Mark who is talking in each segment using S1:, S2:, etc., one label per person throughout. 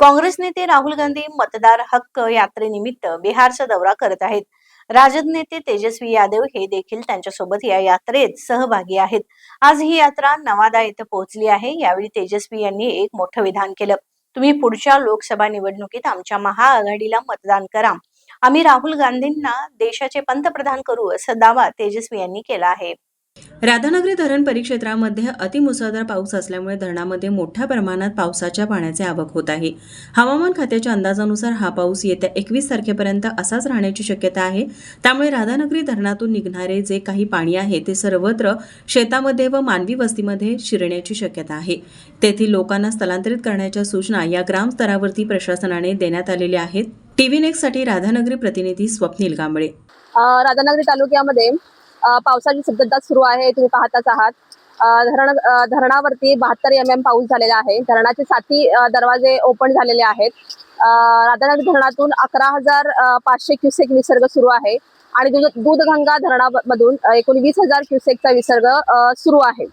S1: काँग्रेस नेते राहुल गांधी मतदार हक्क यात्रेनिमित्त बिहारचा दौरा करत आहेत. राजद नेते तेजस्वी यादव हे देखील त्यांच्यासोबत या यात्रेत सहभागी आहेत. आज ही यात्रा नवादा येथे पोहोचली आहे. यावेळी तेजस्वी यांनी एक मोठं विधान केलं. तुम्ही पुढच्या लोकसभा निवडणुकीत आमच्या महाआघाडीला मतदान करा. आम्ही राहुल गांधींना देशाचे पंतप्रधान करू असा दावा तेजस्वी यांनी केला आहे.
S2: राधानगरी धरण परिक्षेत्रामध्ये अतिमुसळधार पाऊस असल्यामुळे धरणामध्ये मोठ्या प्रमाणात पावसाच्या पाण्याचे आवक होत आहे. हवामान खात्याच्या अंदाजानुसार हा पाऊस येत्या एकवीस तारखेपर्यंत असाच राहण्याची शक्यता आहे. त्यामुळे राधानगरी धरणातून निघणारे जे काही पाणी आहे ते सर्वत्र शेतामध्ये व मानवी वस्तीमध्ये शिरण्याची शक्यता आहे. तेथील लोकांना स्थलांतरित करण्याच्या सूचना या ग्रामस्तरावरती प्रशासनाने देण्यात आलेल्या आहेत. टीव्ही नेक्स्टसाठी राधानगरी प्रतिनिधी स्वप्नील कांबळे
S3: राधानगरी तालुक्यामध्ये पावसाची सततता सुरू आहे तुम्ही पाहताच आहात. धरण धरणावरती बहात्तर एम एम पाऊस झालेला आहे. धरणाचे साती दरवाजे ओपन झालेले आहेत. राधानगरी धरणातून अकरा हजार पाचशे क्युसेक विसर्ग सुरू आहे आणि दूध दूधगंगा धरणामधून अ, एकूण वीस हजार क्युसेकचा विसर्ग सुरू आहे.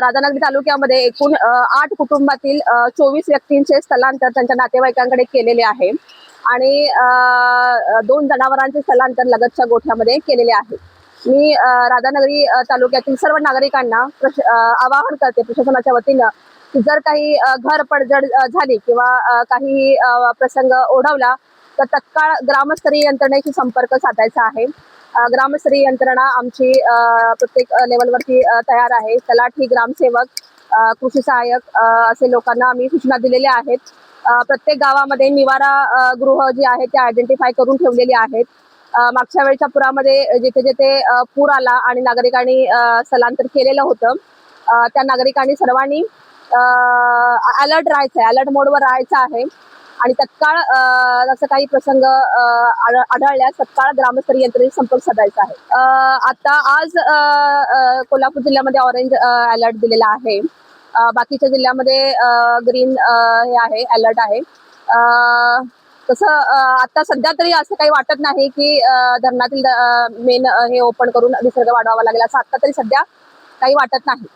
S3: राधानगरी तालुक्यामध्ये एकूण आठ कुटुंबातील चोवीस व्यक्तींचे स्थलांतर त्यांच्या नातेवाईकांकडे केलेले आहे आणि दोन जनावरांचे स्थलांतर लगतच्या गोठ्यामध्ये केलेले आहे. मी राधानगरी तालुक्यातील सर्व नागरिकांना आवाहन करते प्रशासनाच्या वतीनं की जर काही घर पडझड झाली किंवा काही प्रसंग ओढवला तर तत्काळ ग्रामस्तरीय यंत्रणेशी संपर्क साधायचा आहे. ग्रामस्तरीय यंत्रणा आमची प्रत्येक लेवलवरती तयार आहे. तलाठी ग्रामसेवक कृषी सहाय्यक असे लोकांना आम्ही सूचना दिलेल्या आहेत. प्रत्येक गावामध्ये निवारा गृह जी आहेत ते आयडेंटिफाय करून ठेवलेली आहेत. मागच्या वेळच्या पुरामध्ये जिथे जिथे पूर आला आणि नागरिकांनी स्थलांतर केलेलं होतं त्या नागरिकांनी सर्वांनी अलर्ट राहायचं आहे अलर्ट मोडवर राहायचं आहे. आणि तत्काळ असं काही प्रसंग आढळल्यास तत्काळ ग्रामस्तरीय यंत्रणेशी संपर्क साधायचा आहे. आता आज कोल्हापूर जिल्ह्यामध्ये ऑरेंज अलर्ट दिलेला आहे. बाकीच्या जिल्ह्यामध्ये ग्रीन हे आहे अलर्ट आहे. तसं आता सध्या तरी असं काही वाटत नाही की धरणातील मेन हे ओपन करून विसर्ग वाढवावा लागेल. असं आता तरी सध्या काही वाटत नाही.